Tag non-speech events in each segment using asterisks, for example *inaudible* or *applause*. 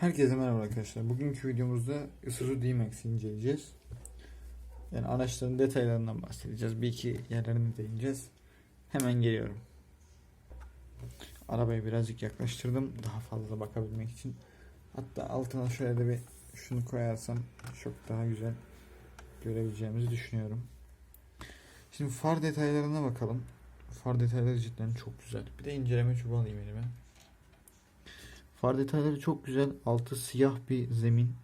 Herkese merhaba arkadaşlar. Bugünkü videomuzda Isuzu D-Max'i inceleyeceğiz. Yani araçların detaylarından bahsedeceğiz. Bir iki yerlerine değineceğiz. Hemen geliyorum. Arabayı birazcık yaklaştırdım. Daha fazla bakabilmek için. Hatta altına şöyle de bir şunu koyarsam çok daha güzel görebileceğimizi düşünüyorum. Şimdi far detaylarına bakalım. Far detayları cidden çok güzel. Bir de inceleme çubuğu alayım elime. Far detayları çok güzel. Altı siyah bir zemin.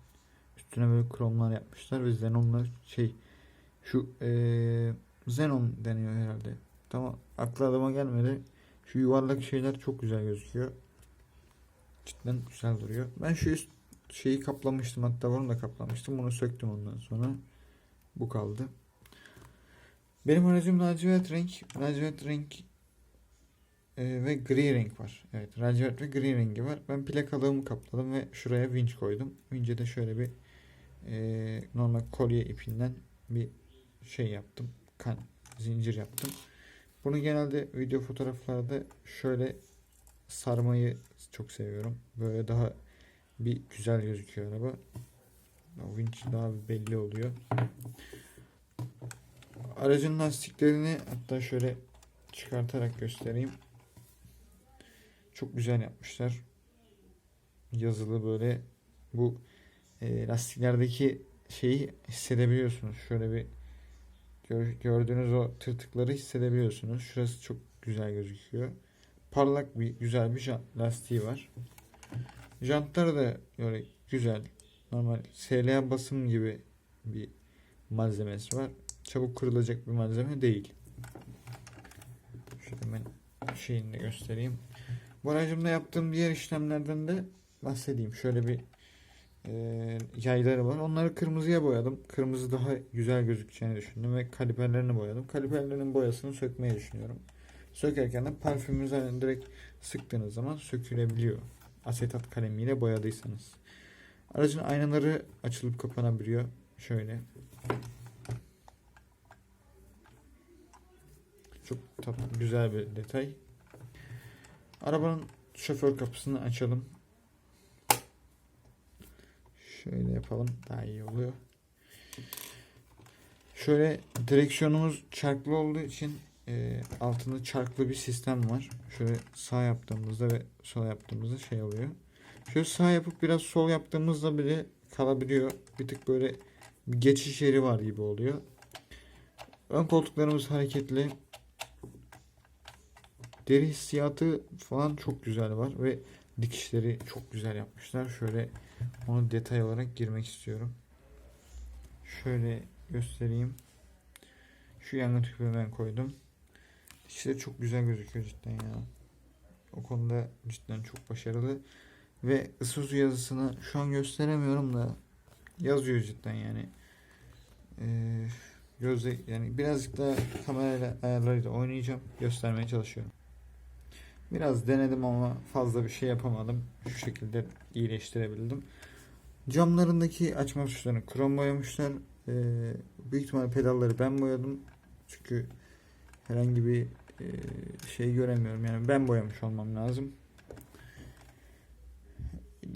Üstüne böyle kromlar yapmışlar ve xenonlar şey şu eee xenon deniyor herhalde. Tamam aklı adama gelmedi. Şu yuvarlak şeyler çok güzel gözüküyor. Cidden güzel duruyor. Ben şu üst şeyi kaplamıştım. Hatta bunu da kaplamıştım. Bunu söktüm ondan sonra. Bu kaldı. Benim aracım lacivert renk. Lacivert renk ee, ve gri renk var. Evet, lacivert ve gri rengi var. Ben plakalığımı kapladım ve şuraya vinç koydum. Vinç'e de şöyle bir e, normal kolye ipinden bir şey yaptım. Kan zincir yaptım. Bunu genelde video fotoğraflarda şöyle sarmayı çok seviyorum. Böyle daha bir güzel gözüküyor araba. O vinç daha belli oluyor. Aracın lastiklerini hatta şöyle çıkartarak göstereyim. Çok güzel yapmışlar. Yazılı böyle bu e, lastiklerdeki şeyi hissedebiliyorsunuz. Şöyle bir gör- gördüğünüz o tırtıkları hissedebiliyorsunuz. Şurası çok güzel gözüküyor. Parlak bir güzel bir jant lastiği var. Jantları da böyle güzel. Normal SLA basım gibi bir malzemesi var. Çabuk kırılacak bir malzeme değil. Şöyle ben şeyini de göstereyim. Bu aracımda yaptığım diğer işlemlerden de bahsedeyim. Şöyle bir e, yayları var. Onları kırmızıya boyadım. Kırmızı daha güzel gözükeceğini düşündüm ve kaliperlerini boyadım. Kaliperlerin boyasını sökmeyi düşünüyorum. Sökerken de parfümünüzü hani direkt sıktığınız zaman sökülebiliyor. Asetat kalemiyle boyadıysanız. Aracın aynaları açılıp kapanabiliyor. Şöyle. Çok tatlı, güzel bir detay. Arabanın şoför kapısını açalım. Şöyle yapalım. Daha iyi oluyor. Şöyle direksiyonumuz çarklı olduğu için e, altında çarklı bir sistem var. Şöyle sağ yaptığımızda ve sol yaptığımızda şey oluyor. Şöyle sağ yapıp biraz sol yaptığımızda bile kalabiliyor. Bir tık böyle bir geçiş yeri var gibi oluyor. Ön koltuklarımız hareketli. Deri hissiyatı falan çok güzel var ve dikişleri çok güzel yapmışlar. Şöyle onu detay olarak girmek istiyorum. Şöyle göstereyim. Şu yangın tüpünü ben koydum. Dikişleri çok güzel gözüküyor cidden ya. O konuda cidden çok başarılı. Ve Isuzu yazısını şu an gösteremiyorum da yazıyor cidden yani. Ee, gözle yani birazcık daha kamerayla ayarlarıyla oynayacağım. Göstermeye çalışıyorum. Biraz denedim ama fazla bir şey yapamadım. Şu şekilde iyileştirebildim. Camlarındaki açma tuşlarını krom boyamışlar. Ee, büyük ihtimalle pedalları ben boyadım. Çünkü herhangi bir e, şey göremiyorum. Yani ben boyamış olmam lazım.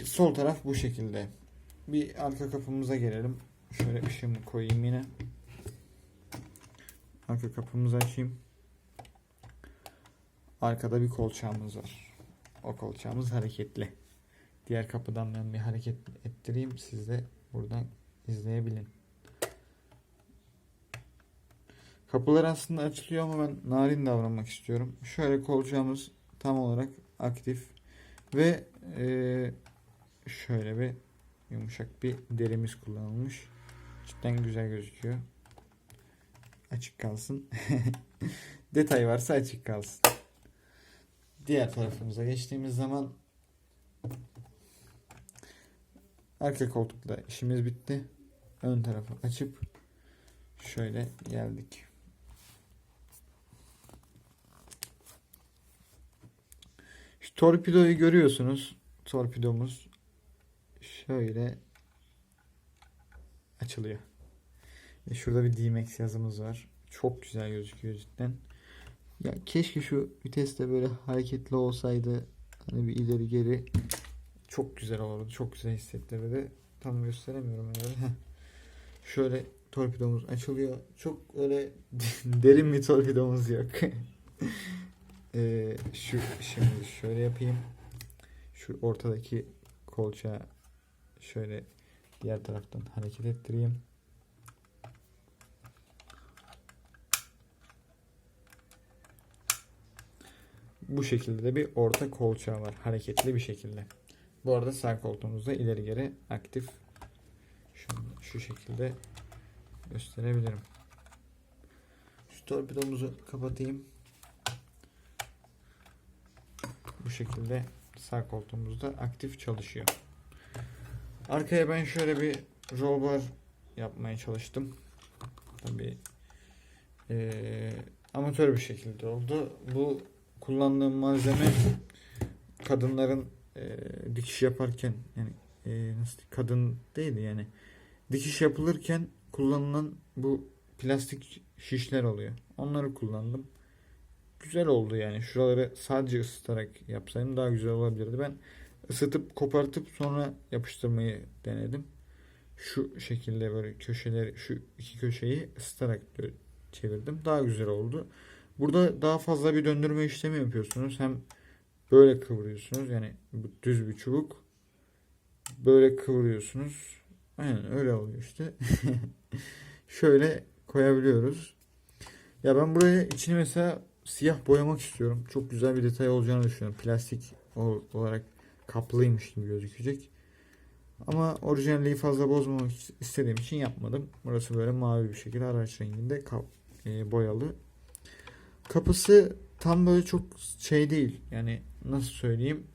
Sol taraf bu şekilde. Bir arka kapımıza gelelim. Şöyle ışığımı koyayım yine. Arka kapımızı açayım. Arkada bir kolçağımız var. O kolçağımız hareketli. Diğer kapıdan ben bir hareket ettireyim. Siz de buradan izleyebilin. Kapılar aslında açılıyor ama ben narin davranmak istiyorum. Şöyle kolçağımız tam olarak aktif. Ve eee, şöyle bir yumuşak bir derimiz kullanılmış. Cidden güzel gözüküyor. Açık kalsın. *laughs* Detay varsa açık kalsın. Diğer tarafımıza geçtiğimiz zaman arka koltukta işimiz bitti. Ön tarafı açıp şöyle geldik. Şu torpidoyu görüyorsunuz. Torpidomuz şöyle açılıyor. Ve şurada bir D-Max yazımız var. Çok güzel gözüküyor cidden. Ya keşke şu vites de böyle hareketli olsaydı. Hani bir ileri geri çok güzel olurdu. Çok güzel hissettirirdi. Tam gösteremiyorum herhalde. Şöyle torpidomuz açılıyor. Çok öyle *laughs* derin bir torpidomuz yok. *laughs* Ee, şu şimdi şöyle yapayım. Şu ortadaki kolçağı şöyle diğer taraftan hareket ettireyim. Bu şekilde de bir orta kolçağı var. Hareketli bir şekilde. Bu arada sağ koltuğumuzda ileri geri aktif. Şunu şu şekilde gösterebilirim. Şu torpidomuzu kapatayım. Bu şekilde sağ koltuğumuzda aktif çalışıyor. Arkaya ben şöyle bir roll bar yapmaya çalıştım. Tabii eee, amatör bir şekilde oldu. Bu kullandığım malzeme kadınların eee, dikiş yaparken yani eee, nasıl kadın değil de yani dikiş yapılırken kullanılan bu plastik şişler oluyor. Onları kullandım. Güzel oldu yani. Şuraları sadece ısıtarak yapsaydım daha güzel olabilirdi. Ben ısıtıp kopartıp sonra yapıştırmayı denedim. Şu şekilde böyle köşeleri şu iki köşeyi ısıtarak çevirdim. Daha güzel oldu. Burada daha fazla bir döndürme işlemi yapıyorsunuz. Hem böyle kıvırıyorsunuz. Yani bu düz bir çubuk. Böyle kıvırıyorsunuz. Aynen öyle oluyor işte. *laughs* Şöyle koyabiliyoruz. Ya ben buraya içini mesela siyah boyamak istiyorum. Çok güzel bir detay olacağını düşünüyorum. Plastik ol- olarak kaplıymış gibi gözükecek. Ama orijinalliği fazla bozmamak istediğim için yapmadım. Burası böyle mavi bir şekilde araç renginde kap, e, boyalı. Kapısı tam böyle çok şey değil. Yani nasıl söyleyeyim?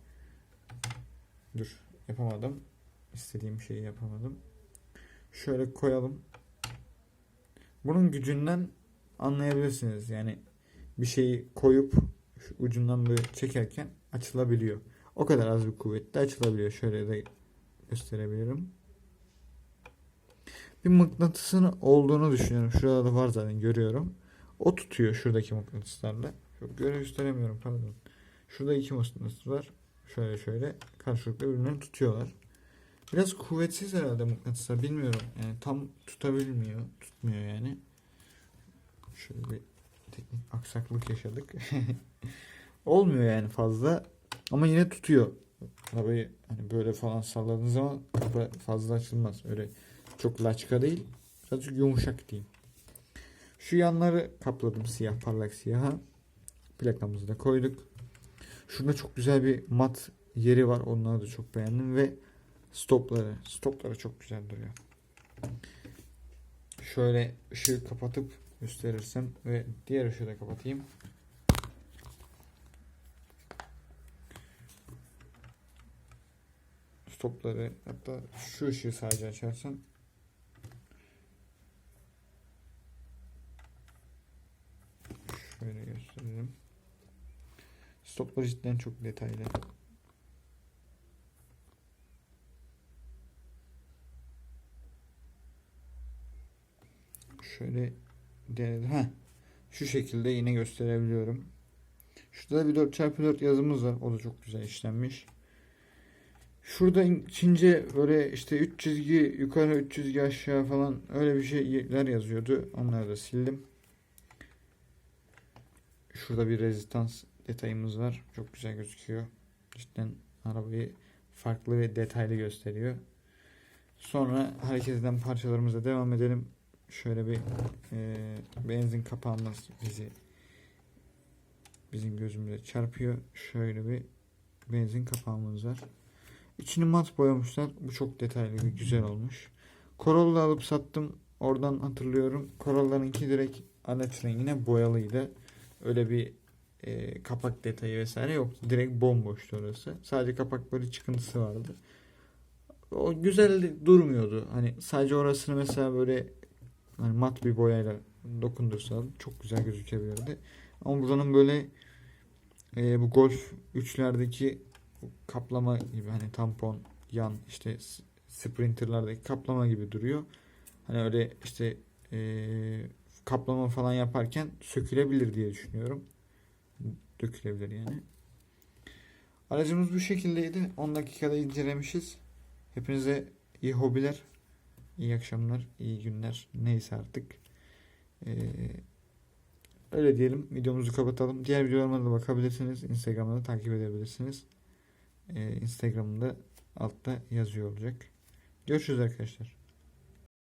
Dur yapamadım. İstediğim şeyi yapamadım. Şöyle koyalım. Bunun gücünden anlayabilirsiniz. Yani bir şeyi koyup ucundan böyle çekerken açılabiliyor. O kadar az bir kuvvetle açılabiliyor. Şöyle de gösterebilirim. Bir mıknatısın olduğunu düşünüyorum. Şurada da var zaten görüyorum. O tutuyor şuradaki mıknatıslarla. Çok göre gösteremiyorum pardon. Şurada iki mıknatıs var. Şöyle şöyle karşılıklı birbirlerini tutuyorlar. Biraz kuvvetsiz herhalde mıknatıslar bilmiyorum. Yani tam tutabilmiyor. Tutmuyor yani. Şöyle bir teknik aksaklık yaşadık. *laughs* Olmuyor yani fazla. Ama yine tutuyor. Arabayı hani böyle falan salladığınız zaman kapı fazla açılmaz. Öyle çok laçka değil. Birazcık yumuşak diyeyim. Şu yanları kapladım siyah parlak siyaha. Plakamızı da koyduk. Şurada çok güzel bir mat yeri var. Onları da çok beğendim ve stopları. Stopları çok güzel duruyor. Şöyle ışığı kapatıp gösterirsem ve diğer ışığı da kapatayım. Stopları hatta şu ışığı sadece açarsan şöyle gösterelim. Stopları cidden çok detaylı. Şöyle denedim. Heh. Şu şekilde yine gösterebiliyorum. Şurada bir 4x4 yazımız var. O da çok güzel işlenmiş. Şurada Çince böyle işte 3 çizgi yukarı 3 çizgi aşağı falan öyle bir şeyler yazıyordu. Onları da sildim. Şurada bir rezistans detayımız var. Çok güzel gözüküyor. Cidden arabayı farklı ve detaylı gösteriyor. Sonra hareket eden parçalarımıza devam edelim. Şöyle bir e, benzin kapağımız bizi bizim gözümüze çarpıyor. Şöyle bir benzin kapağımız var. İçini mat boyamışlar. Bu çok detaylı ve güzel olmuş. Corolla alıp sattım. Oradan hatırlıyorum. Corolla'nınki direkt alet rengine boyalıydı. Öyle bir e, kapak detayı vesaire yoktu. Direkt bomboştu orası. Sadece kapakları çıkıntısı vardı. O güzel durmuyordu. Hani sadece orasını mesela böyle hani mat bir boyayla dokundursa çok güzel gözükebilirdi. Ama buranın böyle e, bu Golf 3'lerdeki kaplama gibi hani tampon yan işte sprinterlardaki kaplama gibi duruyor. Hani öyle işte e, kaplama falan yaparken sökülebilir diye düşünüyorum. Dökülebilir yani. Aracımız bu şekildeydi. 10 dakikada incelemişiz. Hepinize iyi hobiler, iyi akşamlar, iyi günler. Neyse artık. Ee, öyle diyelim. Videomuzu kapatalım. Diğer videolarıma da bakabilirsiniz. Instagram'da da takip edebilirsiniz. Ee, Instagram'da altta yazıyor olacak. Görüşürüz arkadaşlar.